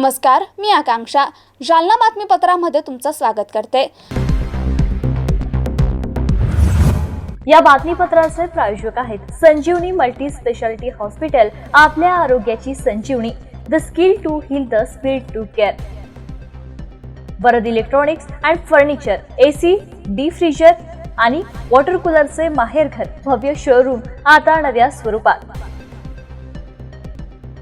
नमस्कार मी आकांक्षा. जालना बातमीपत्रामध्ये तुमचं स्वागत करते. या बातमीपत्राचे प्रायोजक आहेत संजीवनी मल्टी स्पेशालिटी हॉस्पिटल आपल्या आरोग्याची संजीवनी. The skill to heal the speed to care Varad electronics and furniture AC D freezer आणि वॉटर कूलरचे माहेरघर भव्य शोरूम आता नव्या स्वरूपात.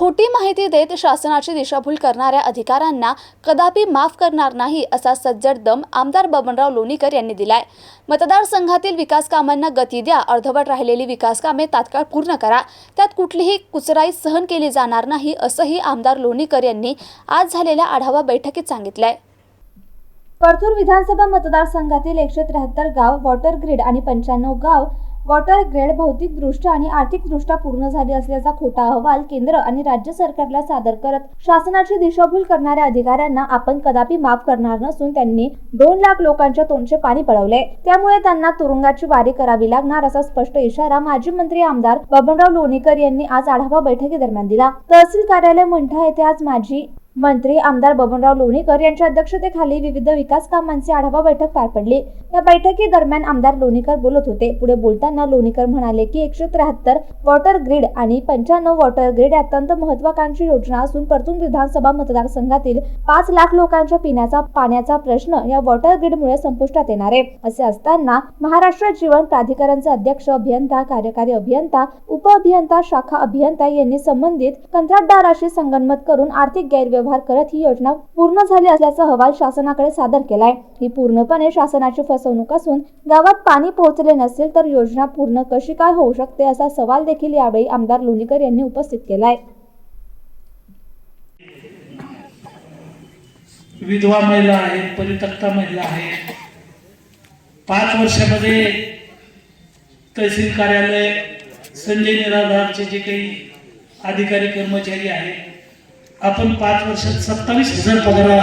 खोटी माहिती देत शासनाची दिशाभूल करणाऱ्या अधिकाऱ्यांना कदापि माफ करणार नाही असा सज्जड दम आमदार बबनराव लोणीकर यांनी दिलाय. मतदारसंघातील विकास कामांना गती द्या अर्धवट राहिलेली विकास कामे तात्काळ पूर्ण करा. त्यात कुठलीही कुचराई सहन केली जाणार नाही असंही आमदार लोणीकर यांनी आज झालेल्या आढावा बैठकीत सांगितलंय. परतूर विधानसभा मतदारसंघातील एकशे त्र्याहत्तर गाव वॉटर ग्रीड आणि पंच्याण्णव गाव वॉटर ग्रेड भौतिकदृष्ट्या आणि आर्थिकदृष्ट्या पूर्ण झाली असल्याचा खोटा अहवाल केंद्र आणि राज्य सरकारला सादर करत शासनाची दिशाभूल करणाऱ्या अधिकाऱ्यांना आपण कदापि माफ करणार नसून त्यांनी दोन लाख लोकांच्या तोंडचे पाणी पळवले त्यामुळे त्यांना तुरुंगाची वारी करावी लागणार असा स्पष्ट इशारा माजी मंत्री आमदार बबनराव लोणीकर यांनी आज आढावा बैठकीदरम्यान दिला. तहसील कार्यालय मंठा येथे आज माजी मंत्री आमदार बबनराव लोणीकर यांच्या अध्यक्षतेखाली विविध विकास कामांची आढावा बैठक पार पडली. या बैठकी दरम्यान आमदार लोणीकर बोलत होते. पुढे बोलताना लोणीकर म्हणाले की एकशे त्र्याहत्तर वॉटर ग्रीड आणि पंच्याण्णव वॉटर ग्रीड अत्यंत महत्वाकांक्षी योजना असून परतून विधानसभा मतदारसंघातील पाच लाख लोकांच्या पिण्याचा पाण्याचा प्रश्न या वॉटर ग्रीडमुळे संपुष्टात येणार आहे. असे असताना महाराष्ट्र जीवन प्राधिकरणचे अध्यक्ष अभियंता कार्यकारी अभियंता उप अभियंता शाखा अभियंता यांनी संबंधित कंत्राटदाराशी संगनमत करून आर्थिक गैरव्यवहार करत ही योजना पूर्ण झाली असल्याचा अहवाल शासनाकडे सादर केलाय. ही पूर्णपणे शासनाची फसवणूक असून गावात पाणी पोहोचले नसेल तर योजना पूर्ण कशी काय होऊ शकते असा सवाल देखील यावेळी आमदार लोणीकर यांनी उपस्थित केलाय. विधवा महिला आहेत परित्यक्ता महिला आहेत. पाच वर्षामध्ये तहसील कार्यालय संजय निराधारचे जे काही अधिकारी कर्मचारी आहेत आपण पाच वर्षात सत्तावीस हजार पगारा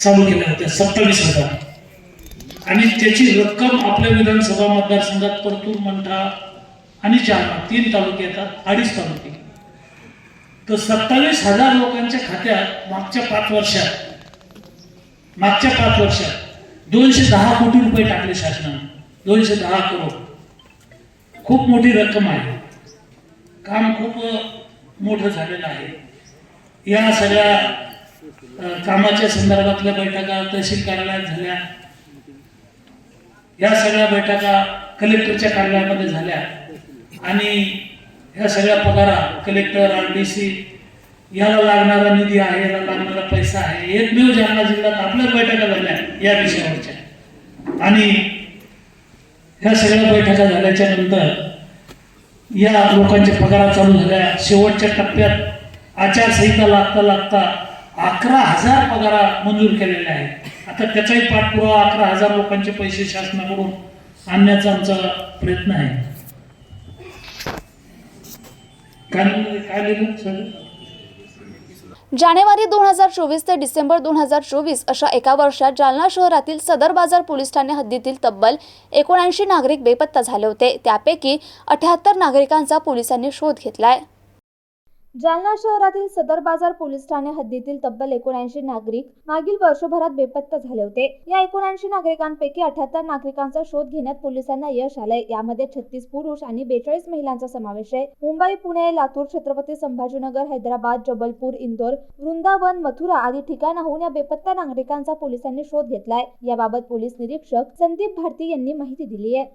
चालू केल्या होत्या सत्तावीस हजार. आणि त्याची रक्कम आपल्या विधानसभा मतदारसंघात परतूर मंठा आणि जालना तीन तालुके येतात अडीच तालुके तर सत्तावीस हजार लोकांच्या खात्यात मागच्या पाच वर्षात मागच्या पाच वर्षात दोनशे दहा कोटी रुपये टाकले शासनाने दोनशे दहा करोड. खूप मोठी रक्कम आहे. काम खूप मोठं झालेलं आहे. या सगळ्या कामाच्या संदर्भातल्या बैठका तहसील कार्यालयात झाल्या. या सगळ्या बैठका कलेक्टरच्या कार्यालयामध्ये झाल्या. आणि ह्या सगळ्या पगारा कलेक्टर आर डी सी याला लागणारा निधी आहे याला लागणारा पैसा आहे एकमेव जालना जिल्ह्यात आपल्याच बैठका झाल्या या विषयावरच्या. आणि ह्या सगळ्या बैठका झाल्याच्यानंतर या लोकांच्या पगारा चालू झाल्या. शेवटच्या टप्प्यात आचारसंहिता लागता लागता अकरा हजार पगारा मंजूर केलेल्या आहेत. आता त्याचाही पाठपुरावा अकरा हजार लोकांचे पैसे शासनाकडून आणण्याचा आमचा प्रयत्न आहे. जानेवारी दोन हजार चोवीस ते डिसेंबर दोन हजार चोवीस अशा एका वर्षात जालना शहरातील सदर बाजार पोलीस ठाणे हद्दीतील तब्बल एकोणऐंशी नागरिक बेपत्ता झाले होते. त्यापैकी अठ्याहत्तर नागरिकांचा पोलिसांनी शोध घेतलाय. जालना शहरातील सदर बाजार पोलीस ठाणे हद्दीतील तब्बल एकोणऐंशी नागरिक मागील वर्षभरात बेपत्ता झाले होते. या एकोणऐंशी नागरिकांपैकी अठ्याहत्तर नागरिकांचा शोध घेण्यात पोलिसांना यश आलंय. यामध्ये छत्तीस पुरुष आणि बेचाळीस महिलांचा समावेश आहे. मुंबई पुणे लातूर छत्रपती संभाजीनगर हैदराबाद जबलपूर इंदोर वृंदावन मथुरा आदी ठिकाणाहून या बेपत्ता नागरिकांचा पोलिसांनी शोध घेतलाय. याबाबत पोलीस निरीक्षक संदीप भारती यांनी माहिती दिली आहे.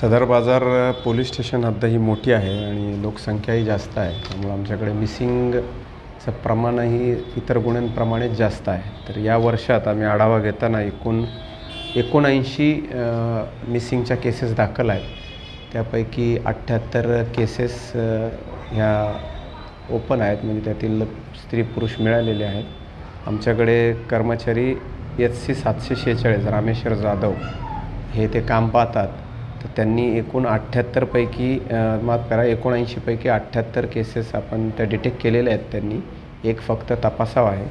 सदर बाजार पोलीस स्टेशन हद्द ही मोठी आहे आणि लोकसंख्याही जास्त आहे. त्यामुळे आमच्याकडे मिसिंगचं प्रमाणही इतर गुन्ह्यांप्रमाणेच जास्त आहे. तर या वर्षात आम्ही आढावा घेताना एकूण एकोणऐंशी मिसिंगच्या केसेस दाखल आहेत. त्यापैकी अठ्ठ्याहत्तर केसेस ह्या ओपन आहेत. म्हणजे त्यातील स्त्री पुरुष मिळालेले आहेत. आमच्याकडे कर्मचारी एच सी सातशे शेहेचाळीस रामेश्वर जाधव हे ते काम पाहतात. तर त्यांनी एकूण अठ्ठ्याहत्तरपैकी माफ करा एकोणऐंशीपैकी अठ्ठ्याहत्तर केसेस आपण त्या डिटेक्ट केलेल्या आहेत त्यांनी. एक फक्त तपासावा आहे.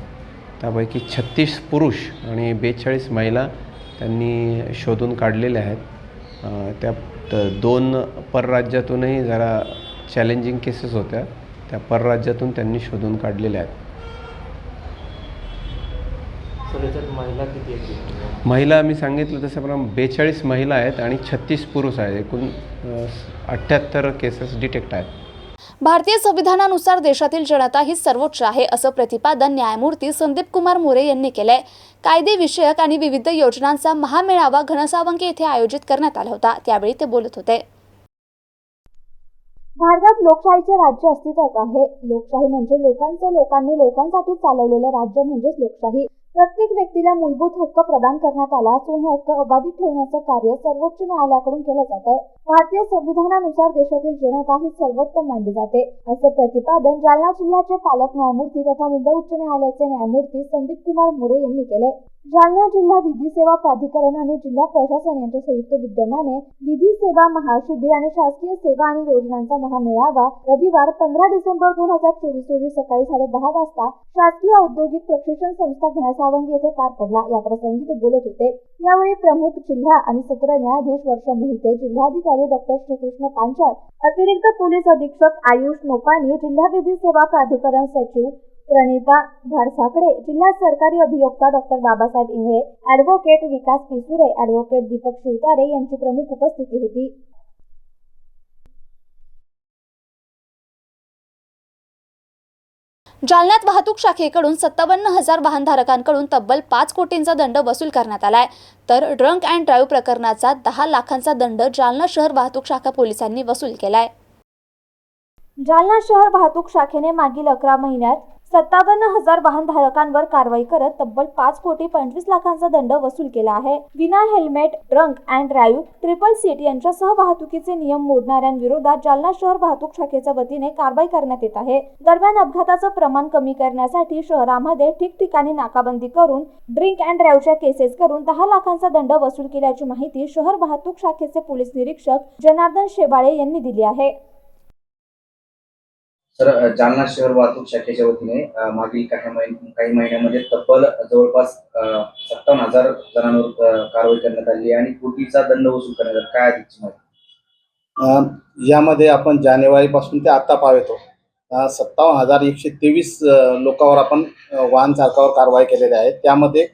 त्यापैकी छत्तीस पुरुष आणि बेचाळीस महिला त्यांनी शोधून काढलेल्या आहेत. त्या दोन परराज्यातूनही जरा चॅलेंजिंग केसेस होत्या. त्या परराज्यातून त्यांनी शोधून काढलेल्या आहेत. महिला किती आहेत? महिला मी सांगितलं तशाप्रमाणे बेचाळीस महिला आहेत आणि छत्तीस पुरुष आहेत. एकूण अठ्ठ्याहत्तर केसेस डिटेक्ट आहेत. भारतीय संविधानानुसार देशातील जनता ही सर्वोच्च आहे असं प्रतिपादन न्यायमूर्ती संदीप कुमार मोरे यांनी केलंय. कायदेविषयक आणि विविध योजनांचा महामेळावा घनसावंगी येथे आयोजित करण्यात आला होता. त्यावेळी ते बोलत होते. भारतात लोकशाहीचे राज्य अस्तित्वात आहे. लोकशाही म्हणजे लोकांचं लोकांनी लोकांसाठी चालवलेलं राज्य म्हणजेच लोकशाही. प्रत्येक व्यक्तीला मूलभूत हक्क प्रदान करण्यात आला असून हे हक्क अबाधित ठेवण्याचं कार्य सर्वोच्च न्यायालयाकडून केलं जातं. भारतीय संविधानानुसार देशातील जनता ही सर्वोत्तम मानली जाते. असे प्रतिपादन जालना जिल्ह्याचे पालक न्यायमूर्ती तथा मुंबई उच्च न्यायालयाचे न्यायमूर्ती संदीप कुमार मोरे यांनी केले. जालना जिल्हा विधी सेवा प्राधिकरण आणि जिल्हा प्रशासन यांच्या संयुक्त विद्यमाने विधी सेवा महाशिबिर आणि शासकीय सेवा आणि योजनांचा महामेळावा रविवार पंधरा डिसेंबर दोन हजार चोवीस रोजी सकाळी साडे दहा वाजता शासकीय औद्योगिक प्रशिक्षण संस्था घनसावंगी येथे पार पडला. या प्रसंगी ते बोलत होते. यावेळी प्रमुख जिल्हा आणि सत्र न्यायाधीश वर्ष मोहिते जिल्हाधिकारी डॉक्टर श्रीकृष्ण पांचाळ अतिरिक्त पोलीस अधीक्षक आयुष नोपानी जिल्हा विधी सेवा प्राधिकरण सचिव प्रणिता भारसाकडे जिल्हा सरकारी अभियोक्ता doctor Babasaheb Ingle advocate Vikas Pisure advocate Deepak Shivtare यांची प्रमुख उपस्थिती होती. जालन्यात वाहतूक शाखेकडून सत्तावन्न हजार वाहनधारकांकडून तब्बल पाच कोटींचा दंड वसूल करण्यात आलाय. तर ड्रंक अँड ड्राईव्ह प्रकरणाचा दहा लाखांचा दंड जालना शहर वाहतूक शाखा पोलिसांनी वसूल केलाय. जालना शहर वाहतूक शाखेने मागील अकरा महिन्यात सत्तावन्न हजार वाहनधारकांवर कारवाई करत तब्बल पाच कोटी पंचवीस लाखांचा दंड वसूल केला आहे. विना helmet drunk and drive triple seat यांच्यासह वाहतुकीचे नियम मोडणाऱ्यांविरोधात जालना शहर वाहतूक शाखेच्या वतीने कारवाई करण्यात येत आहे. दरम्यान अपघाताचं प्रमाण कमी करण्यासाठी शहरामध्ये ठिकठिकाणी नाकाबंदी करून ड्रिंक अँड ड्राईव्हच्या केसेस करून दहा लाखांचा दंड वसूल केल्याची माहिती शहर वाहतूक शाखेचे पोलीस निरीक्षक जनार्दन शेबाळे यांनी दिली आहे. सर जालना शहर वाहतूक शाखेच्या वतीने मागील काही महिन काही महिन्यामध्ये तब्बल जवळपास सत्तावन्न हजार जणांवर कारवाई करण्यात आली आहे आणि कोटीचा दंड वसूल करण्यात आला. काय अधिकची माहिती? यामध्ये आपण जानेवारीपासून ते आता पावेतो सत्तावन्न हजार एकशे तेवीस लोकांवर आपण वाहन चालकावर कारवाई केलेली आहे. त्यामध्ये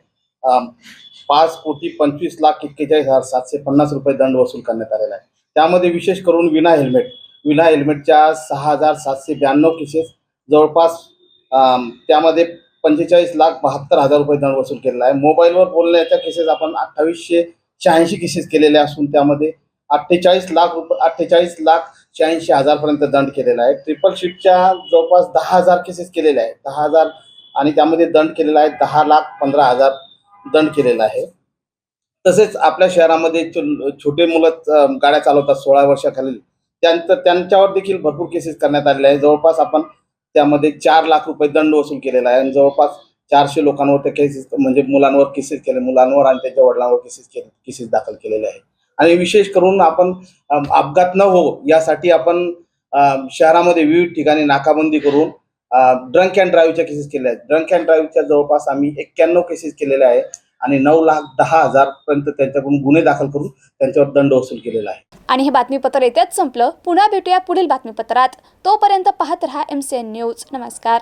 पाच कोटी पंचवीस लाख एक्केचाळीस हजार सातशे पन्नास रुपये दंड वसूल करण्यात आलेला आहे. त्यामध्ये विशेष करून विना हेल्मेट विना हेल्मेटच्या सहा हजार सातशे ब्याण्णव केसेस जवळपास त्यामध्ये पंचेचाळीस लाख बहात्तर हजार रुपये दंड वसूल केलेला आहे. मोबाईलवर बोलण्याच्या केसेस आपण अठ्ठावीसशे शहाऐंशी केसेस केलेल्या असून त्यामध्ये अठ्ठेचाळीस लाख रुपये अठ्ठेचाळीस लाख शहाऐंशी हजारपर्यंत दंड केलेला आहे. ट्रिपल शिफ्टच्या जवळपास दहा हजार केसेस केलेले आहेत. दहा हजार आणि त्यामध्ये दंड केलेला आहे. दहा लाख पंधरा हजार दंड केलेला आहे. तसेच आपल्या शहरामध्ये छोटे मुलं गाड्या चालवतात. सोळा वर्षाखालील त्यांचं त्यांच्यावर देखील भरपूर केसेस करण्यात आलेले आहे जवळपास आपण त्यामध्ये चार लाख रुपये दंड वसूल केलेला आहे. आणि जवळपास चारशे लोकांवर त्या केसेस म्हणजे मुलांवर केसेस केले. मुलांवर आणि त्यांच्या वडिलांवर केसेस केले केसेस दाखल केलेले आहे आणि विशेष करून आपण अपघात न हो यासाठी आपण शहरामध्ये विविध ठिकाणी नाकाबंदी करून ड्रंक अँड ड्राईव्हच्या केसेस केल्या आहेत. ड्रंक अँड ड्राईव्हच्या जवळपास आम्ही एक्क्याण्णव केसेस केलेल्या आहे आणि नऊ लाख दहा हजार पर्यंत त्यांच्याकडून गुन्हे दाखल करून त्यांच्यावर दंड वसूल केलेला आहे. आणि हे बातमीपत्र येतेच संपलं. पुन्हा भेटूया पुढील बातमीपत्रात. तोपर्यंत पाहत रहा एम सी एन न्यूज नमस्कार.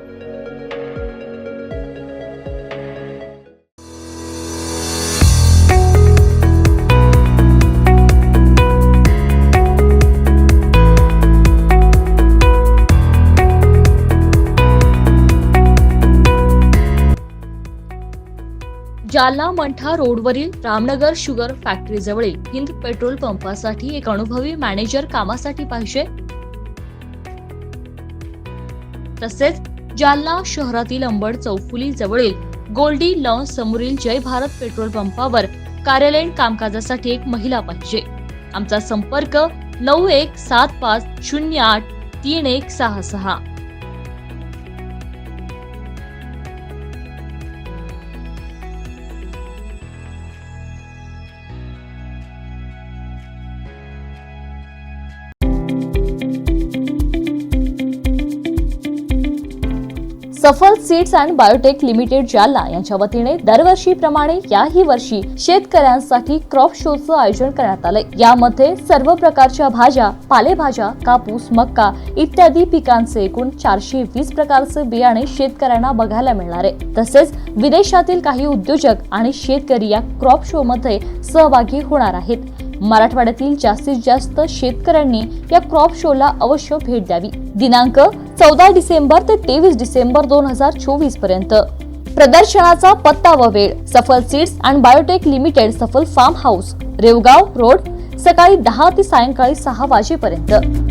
जालना मंठा रोडवरील रामनगर शुगर फॅक्टरी जवळील हिंद पेट्रोल पंपासाठी एक अनुभवी मॅनेजर कामासाठी पाहिजे. तसेच जालना शहरातील अंबड चौफुली जवळील गोल्डी लॉन समोरील जय भारत पेट्रोल पंपावर कार्यालयीन कामकाजासाठी एक महिला पाहिजे. आमचा संपर्क नऊ एक सात पाच शून्य आठ तीन एक सहा सहा. Safal seeds and biotech limited Jalna यांच्या वतीने दरवर्षीप्रमाणे याही वर्षी शेतकऱ्यांसाठी क्रॉप शोचं आयोजन करण्यात आलंय. यामध्ये सर्व प्रकारच्या भाज्या पालेभाज्या कापूस मक्का इत्यादी पिकांचे एकूण चारशे वीस प्रकारचे बियाणे शेतकऱ्यांना बघायला मिळणार आहे. तसेच विदेशातील काही उद्योजक आणि शेतकरी या क्रॉप शो मध्ये सहभागी होणार आहेत. मराठवाड्यातील जास्तीत जास्त शेतकऱ्यांनी या क्रॉप शोला अवश्य भेट द्यावी. दिनांक चौदा डिसेंबर ते तेवीस डिसेंबर दोन हजार चोवीसपर्यंत. प्रदर्शनाचा पत्ता व वेळ Safal seeds and biotech limited Safal farm house Revgaon road सकाळी दहा ते सायंकाळी सहा वाजेपर्यंत.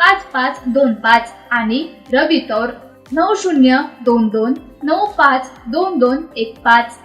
पाच पाच दोन पाच आणि रवी तौर नऊ शून्य दोन दोन नऊ पाच दोन दोन एक पाच.